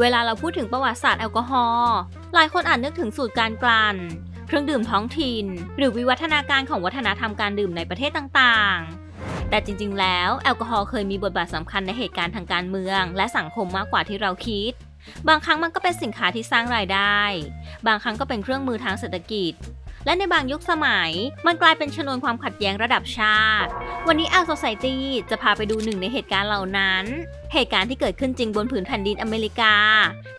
เวลาเราพูดถึงประวัติศาสตร์แอลกอฮอล์หลายคนอาจนึกถึงสูตรการกลั่นเครื่องดื่มท้องถิ่น หรือวิวัฒนาการของวัฒนธรรมการดื่มในประเทศต่างๆ แต่จริงๆ แล้วแอลกอฮอล์เคยมีบทบาทสำคัญในเหตุการณ์ทางการเมือง และสังคมมากกว่าที่เราคิด บางครั้งมันก็เป็นสินค้าที่สร้างรายได้ บางครั้งก็เป็นเครื่องมือทางเศรษฐกิจ และในบางยุคสมัย มันกลายเป็นชนวนความขัดแย้งระดับชาติ วันนี้ Al Society จะพาไปดูหนึ่งในเหตุการณ์เหล่านั้น เหตุการณ์ที่เกิดขึ้นจริงบนผืนแผ่นดินอเมริกา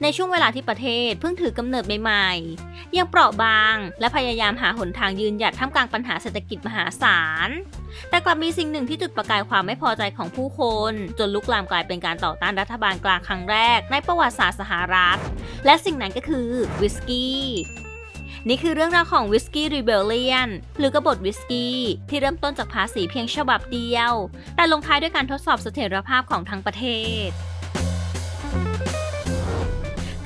ในช่วงเวลาที่ประเทศเพิ่งถือกำเนิดใหม่ๆ ยังเปราะบาง และพยายามหาหนทางยืนหยัดท่ามกลางปัญหาเศรษฐกิจมหาศาล แต่กลับมีสิ่งหนึ่งที่จุดประกายความไม่พอใจของผู้คน จนลุกลามกลายเป็นการต่อต้านรัฐบาลกลางครั้งแรก ในประวัติศาสตร์สหรัฐ และสิ่งนั้นก็คือวิสกี้ นี่คือเรื่องราวของวิสกี้รีเบลเลียนหรือกบฏวิสกี้ที่เริ่มต้นจากภาษีเพียงฉบับเดียว แต่ลงท้ายด้วยการทดสอบเสถียรภาพของทั้งประเทศ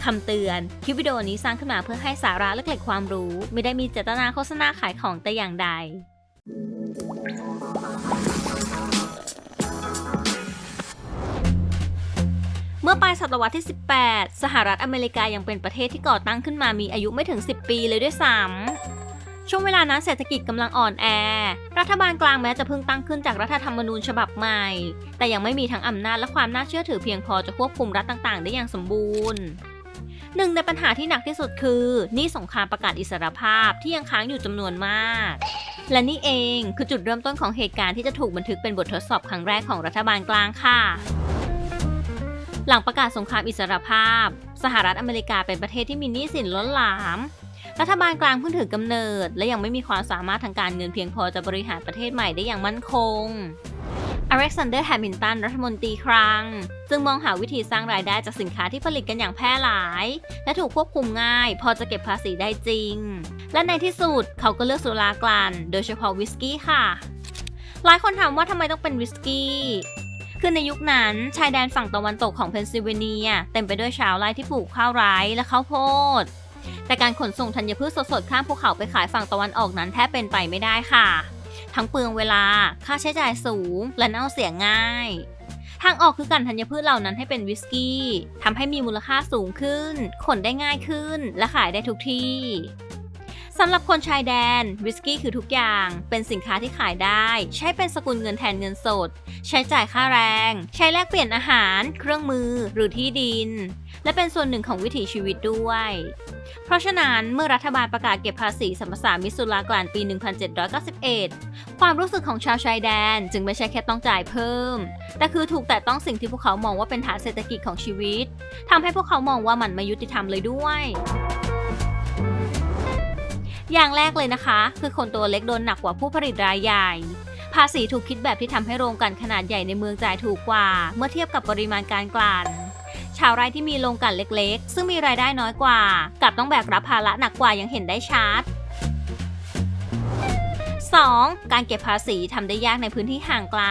คำเตือน คลิปวิดีโอนี้สร้างขึ้นมาเพื่อให้สาระและเกล็ดความรู้ ไม่ได้มีเจตนาโฆษณาขายของแต่อย่างใด เมื่อปลายศตวรรษที่ 18 สหรัฐอเมริกายังเป็นประเทศที่ก่อตั้งขึ้นมามีอายุไม่ถึง 10 ปีเลยด้วยซ้ำช่วงเวลานั้นเศรษฐกิจกำลังอ่อนแอ รัฐบาลกลางแม้จะเพิ่งตั้งขึ้นจากรัฐธรรมนูญฉบับใหม่ แต่ยังไม่มีทั้งอำนาจและความน่าเชื่อถือเพียงพอจะควบคุมรัฐต่างๆ ได้อย่างสมบูรณ์หนึ่งในปัญหาที่หนักที่สุดคือหนี่สงครามประกาศอิสรภาพที่ยังค้างอยู่จำนวนมาก และนี่เองคือจุดเริ่มต้นของเหตุการณ์ที่จะถูกบันทึกเป็นบททดสอบครั้งแรกของรัฐบาลกลางค่ะ หลังประกาศสงครามอิสรภาพ สหรัฐอเมริกาเป็นประเทศที่มีหนี้สินล้นหลาม รัฐบาลกลางเพิ่งถือกำเนิด และยังไม่มีความสามารถทางการเงินเพียงพอจะบริหารประเทศใหม่ได้อย่างมั่นคงอเล็กซานเดอร์แฮมิลตันรัฐมนตรีคลัง จึงมองหาวิธีสร้างรายได้จากสินค้าที่ผลิตกันอย่างแพร่หลาย และถูกควบคุมง่าย พอจะเก็บภาษีได้จริง และในที่สุดเขาก็เลือกสุรากลั่นโดยเฉพาะวิสกี้ค่ะ หลายคนถามว่าทำไมต้องเป็นวิสกี้ คือในยุคนั้น ชายแดนฝั่งตะวันตกของเพนซิลเวเนีย เต็มไปด้วยชาวไร่ที่ปลูกข้าวไร้และข้าวโพด แต่การขนส่งธัญพืชสดๆ ข้ามภูเขาไปขายฝั่งตะวันออกนั้นแทบเป็นไปไม่ได้ค่ะ ทั้งเปลืองเวลา ค่าใช้จ่ายสูง และเน่าเสียง่าย ทางออกคือการธัญพืชเหล่านั้นให้เป็นวิสกี้ทำให้มีมูลค่าสูงขึ้น ขนได้ง่ายขึ้น และขายได้ทุกที่ สำหรับคนชายแดนวิสกี้คือทุกอย่าง เป็นสินค้าที่ขายได้ ใช้เป็นสกุลเงินแทนเงินสด ใช้จ่ายค่าแรง ใช้แลกเปลี่ยนอาหาร เครื่องมือหรือที่ดิน และเป็นส่วนหนึ่งของวิถีชีวิตด้วย เพราะฉะนั้นเมื่อรัฐบาลประกาศเก็บภาษีสัมปทานมิสุรากลานปี 1791 ความรู้สึกของชาวชายแดนจึงไม่ใช่แค่ต้องจ่ายเพิ่ม แต่คือถูกแต่ต้องสิ่งที่พวกเขามองว่าเป็นฐานเศรษฐกิจของชีวิตทำให้พวกเขามองว่ามันไม่ยุติธรรมเลยด้วย อย่างแรกเลยนะคะ คือคนตัวเล็กโดนหนักกว่าผู้ผลิตรายใหญ่ ภาษีถูกคิดแบบที่ทำให้โรงกลั่นขนาดใหญ่ในเมืองจ่ายถูกกว่า เมื่อเทียบกับปริมาณการกลั่นชาวไร่ที่มีโรงกลั่นเล็ก ๆ ซึ่งมีรายได้น้อยกว่ากลับต้องแบกรับภาระหนักกว่าอย่างเห็นได้ชัด 2. การเก็บภาษีทำได้ยากในพื้นที่ห่างไกล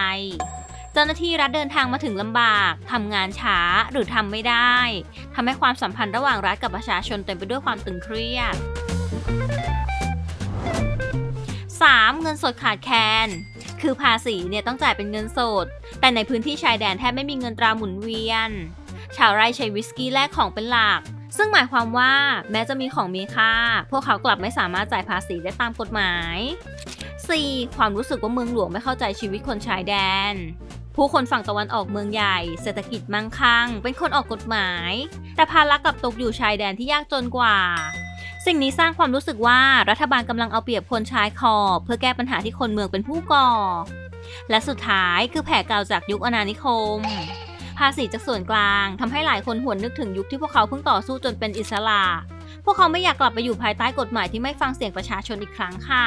เจ้าหน้าที่รัฐเดินทางมาถึงลำบากทำงานช้าหรือทำไม่ได้ทำให้ความสัมพันธ์ระหว่างรัฐกับประชาชนเต็มไปด้วยความตึงเครียด 3. เงินสดขาดแคลน คือภาษีเนี่ยต้องจ่ายเป็นเงินสด แต่ในพื้นที่ชายแดนแทบไม่มีเงินตราหมุนเวียน ชาวไร่ใช้วิสกี้แลกของเป็นหลัก ซึ่งหมายความว่าแม้จะมีของมีค่า พวกเขากลับไม่สามารถจ่ายภาษีได้ตามกฎหมาย 4. ความรู้สึกว่าเมืองหลวงไม่เข้าใจชีวิตคนชายแดน ผู้คนฝั่งตะวันออกเมืองใหญ่ เศรษฐกิจมั่งคั่ง เป็นคนออกกฎหมาย แต่ภาระกลับตกอยู่ชายแดนที่ยากจนกว่า สิ่งนี้สร้างความรู้สึกว่ารัฐบาลกำลังเอาเปรียบคนชายขอบเพื่อแก้ปัญหาที่คนเมืองเป็นผู้ก่อ และสุดท้ายคือแผลเก่าจากยุคอนานิคม ภาษีจากส่วนกลางทำให้หลายคนหวนนึกถึงยุคที่พวกเขาเพิ่งต่อสู้จนเป็นอิสระ พวกเขาไม่อยากกลับไปอยู่ภายใต้กฎหมายที่ไม่ฟังเสียงประชาชนอีกครั้งค่ะ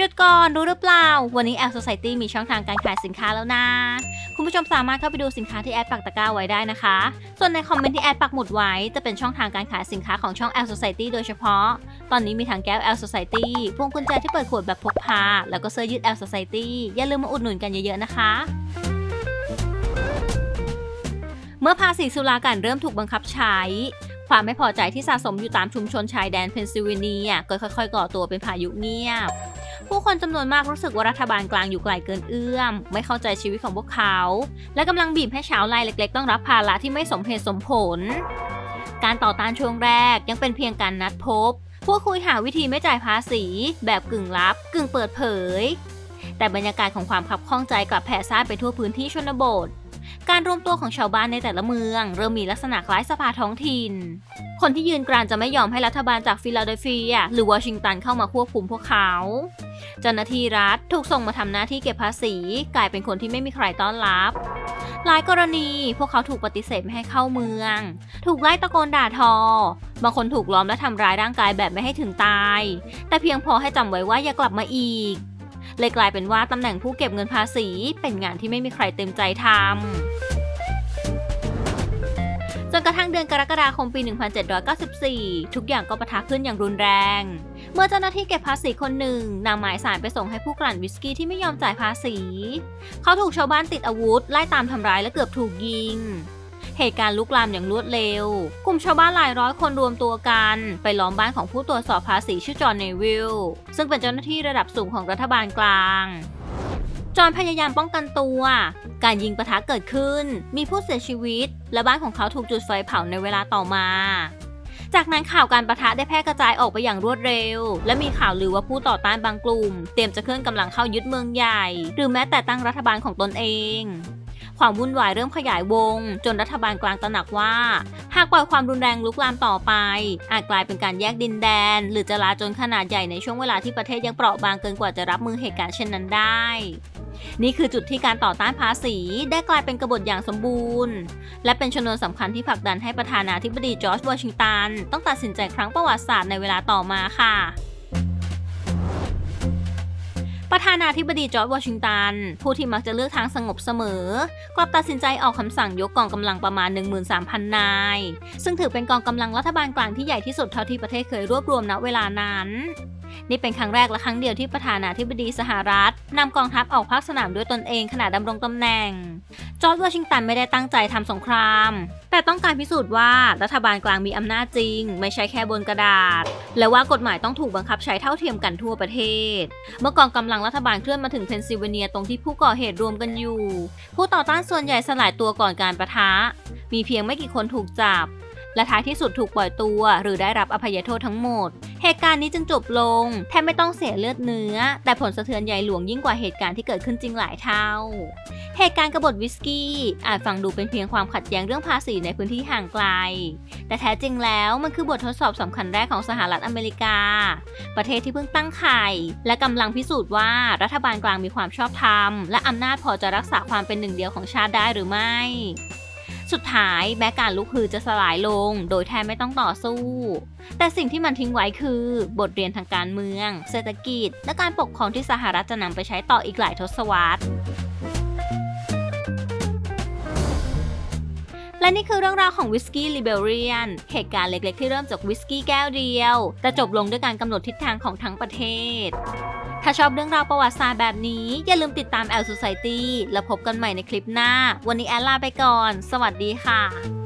หยุดก่อนรู้หรือเปล่า วันนี้ L Society มีช่องทางการขายสินค้าแล้วนะ คุณผู้ชมสามารถเข้าไปดูสินค้าที่แอดปักตะกร้าไว้ได้นะคะ ส่วนในคอมเมนต์ที่แอดปักหมุดไว้จะเป็นช่องทางการขายสินค้าของช่อง L Society โดยเฉพาะ ตอนนี้มีทั้งแก้ว L Society พวงกุญแจที่เปิดขวดแบบพกพา แล้วก็เสื้อยืด L Society อย่าลืมมาอุดหนุนกันเยอะๆนะคะเมื่อภาษีสุรากันเริ่มถูกบังคับใช้ ความไม่พอใจที่สะสมอยู่ตามชุมชนชายแดนเพนซิลเวเนียก็ค่อยๆ ก่อตัวเป็นพายุเงียบ ผู้คนจำนวนมากรู้สึกว่ารัฐบาลกลางอยู่ไกลเกินเอื้อม ไม่เข้าใจชีวิตของพวกเขา และกำลังบีบให้ชาวไร่เล็ก ๆ ต้องรับภาระที่ไม่สมเหตุสมผล การต่อต้านช่วงแรกยังเป็นเพียงการนัดพบพูดคุยหาวิธีไม่จ่ายภาษี แบบกึ่งลับ กึ่งเปิดเผย แต่บรรยากาศของความขับข้องใจกลับแผ่ซ่านไปทั่วพื้นที่ชนบทการรวมตัวของชาวบ้านในแต่ละเมือง เริ่มมีลักษณะคล้ายสภาท้องถิ่น คนที่ยืนกรานจะไม่ยอมให้รัฐบาลจากฟิลาเดลเฟีย หรือวอชิงตันเข้ามาควบคุมพวกเขา เจ้าหน้าที่รัฐถูกส่งมาทำหน้าที่เก็บภาษี กลายเป็นคนที่ไม่มีใครต้อนรับ หลายกรณีพวกเขาถูกปฏิเสธไม่ให้เข้าเมือง ถูกไล่ตะโกนด่าทอ บางคนถูกล้อมและทำร้ายร่างกายแบบไม่ให้ถึงตาย แต่เพียงพอให้จำไว้ว่าอย่ากลับมาอีก เลยกลายเป็นว่าตำแหน่งผู้เก็บเงินภาษี เป็นงานที่ไม่มีใครเต็มใจทำจนกระทั่งเดือนกรกฎาคมปี 1794 ทุกอย่างก็ปะทะขึ้นอย่างรุนแรง เมื่อเจ้าหน้าที่เก็บภาษีคนหนึ่งนำหมายสารไปส่งให้ผู้กลั่นวิสกี้ที่ไม่ยอมจ่ายภาษี เขาถูกชาวบ้านติดอาวุธไล่ตามทำร้ายและเกือบถูกยิง เหตุการณ์ลุกลามอย่างรวดเร็ว กลุ่มชาวบ้านหลายร้อยคนรวมตัวกัน ไปล้อมบ้านของผู้ตรวจสอบภาษีชื่อจอห์นเนวิลซึ่งเป็นเจ้าหน้าที่ระดับสูงของรัฐบาลกลางจอห์นพยายามป้องกันตัว การยิงปะทะเกิดขึ้น มีผู้เสียชีวิต และบ้านของเขาถูกจุดไฟเผาในเวลาต่อมา จากนั้นข่าวการประทะได้แพร่กระจายออกไปอย่างรวดเร็ว และมีข่าวลือว่าผู้ต่อต้านบางกลุ่ม เตรียมจะเคลื่อนกำลังเข้ายึดเมืองใหญ่ หรือแม้แต่ตั้งรัฐบาลของตนเอง ความวุ่นวายเริ่มขยายวง จนรัฐบาลกลางตระหนักว่า หากปล่อยความรุนแรงลุกลามต่อไป อาจกลายเป็นการแยกดินแดน หรือจลาจลขนาดใหญ่ในช่วงเวลาที่ประเทศยังเปราะบางเกินกว่าจะรับมือเหตุการณ์เช่นนั้นได้ นี่คือจุดที่การต่อต้านภาษีได้กลายเป็นกบฏอย่างสมบูรณ์ และเป็นชนวนสำคัญที่ผลักดันให้ประธานาธิบดีจอร์จวอชิงตันต้องตัดสินใจครั้งประวัติศาสตร์ในเวลาต่อมาค่ะประธานาธิบดีจอร์จวอชิงตัน ผู้ที่มักจะเลือกทางสงบเสมอกลับตัดสินใจออกคำสั่งยกกองกำลังประมาณ 13,000 นาย ซึ่งถือเป็นกองกำลังรัฐบาลกลางที่ใหญ่ที่สุดเท่าที่ประเทศเคยรวบรวมณเวลานั้น นี่เป็นครั้งแรกและครั้งเดียวที่ประธานาธิบดีสหรัฐนำกองทัพออกภาคสนามด้วยตนเองขณะดำรงตำแหน่ง จอร์จวอชิงตันไม่ได้ตั้งใจทำสงคราม แต่ต้องการพิสูจน์ว่ารัฐบาลกลางมีอำนาจจริง ไม่ใช่แค่บนกระดาษ และว่ากฎหมายต้องถูกบังคับใช้เท่าเทียมกันทั่วประเทศ เมื่อกองกำลังรัฐบาลเคลื่อนมาถึงเพนซิลเวเนียตรงที่ผู้ก่อเหตุรวมกันอยู่ ผู้ต่อต้านส่วนใหญ่สลายตัวก่อนการประทะ มีเพียงไม่กี่คนถูกจับ และท้ายที่สุดถูกปล่อยตัว หรือได้รับอภัยโทษทั้งหมด เหตุการณ์นี้จึงจบลง แทบไม่ต้องเสียเลือดเนื้อ แต่ผลสะเทือนใหญ่หลวงยิ่งกว่าเหตุการณ์ที่เกิดขึ้นจริงหลายเท่า เหตุการณ์กบฏวิสกี้อาจฟังดูเป็นเพียงความขัดแย้งเรื่องภาษีในพื้นที่ห่างไกล แต่แท้จริงแล้วมันคือบททดสอบสำคัญแรกของสหรัฐอเมริกา ประเทศที่เพิ่งตั้งไข่และกำลังพิสูจน์ว่ารัฐบาลกลางมีความชอบธรรม และอำนาจพอจะรักษาความเป็นหนึ่งเดียวของชาติได้หรือไม่ สุดท้ายแม้การลุกฮือจะสลายลง โดยแทบไม่ต้องต่อสู้ แต่สิ่งที่มันทิ้งไว้คือ บทเรียนทางการเมือง เศรษฐกิจ และการปกครองที่สหรัฐจะนำไปใช้ต่ออีกหลายทศวรรษและนี่คือเรื่องราวของวิสกี้ลิเบเรียนเหตุการณ์เล็กๆ ที่เริ่มจากวิสกี้แก้วเดียว แต่จบลงด้วยการกำหนดทิศทางของทั้งประเทศ ถ้าชอบเรื่องราวประวัติศาสตร์แบบนี้ อย่าลืมติดตามแอล Society แล้วพบกันใหม่ในคลิปหน้า วันนี้แอลลาไปก่อน สวัสดีค่ะ